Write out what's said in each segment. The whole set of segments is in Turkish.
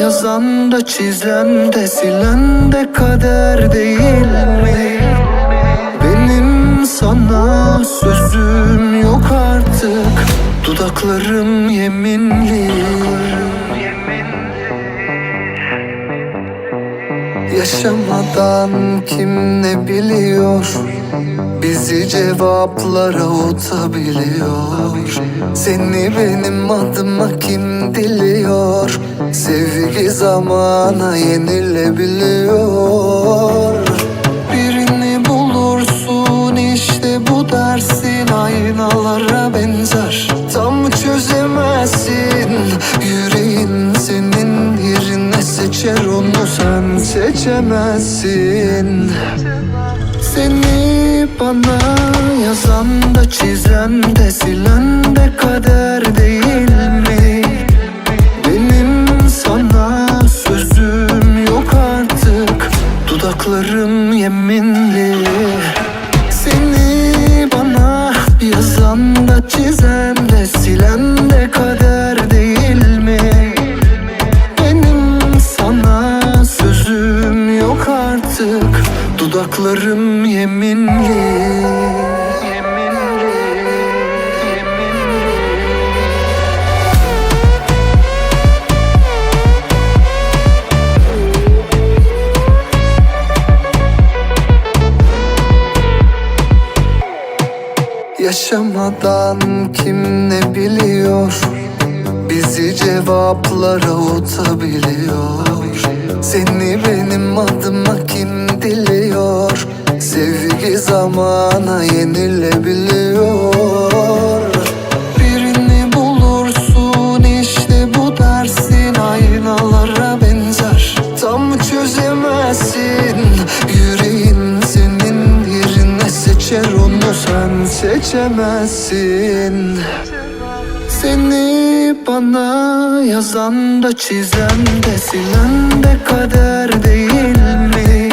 yazan da çizen de silen de kader değil mi? Benim sana sözüm yok artık. Dudaklarım yeminli. Yaşamadan kim ne biliyor Bizi cevaplara utabiliyor Seni benim adıma kim diliyor? Sevgi zamana yenilebiliyor. Birini bulursun işte bu dersin. Aynalara benzer. Tam çözemezsin. Yüreğin senin yerine seçer onu. Sen seçemezsin Seni bana yazan da çizen de silen de kader değil mi? Benim sana sözüm yok artık Dudaklarım yeminli Seni bana yazan da çizen Dudaklarım yeminli Yaşamadan kim ne biliyor cevaplara utabiliyor Seni benim adıma kim diliyor? Sevgi zamana yenilebiliyor. Birini bulursun işte bu dersin. Aynalara benzer Tam çözemezsin. Yüreğin senin yerine seçer onu sen seçemezsin. Seni bana yazan da çizen de silen de kader değil mi?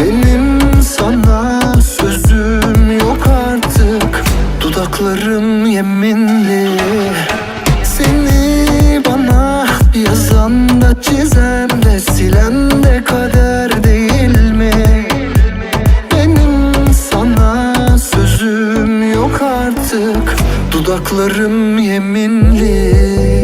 Benim sana sözüm yok artık Dudaklarım yeminli Seni bana yazan da çizen de silen Dudaklarım yeminli.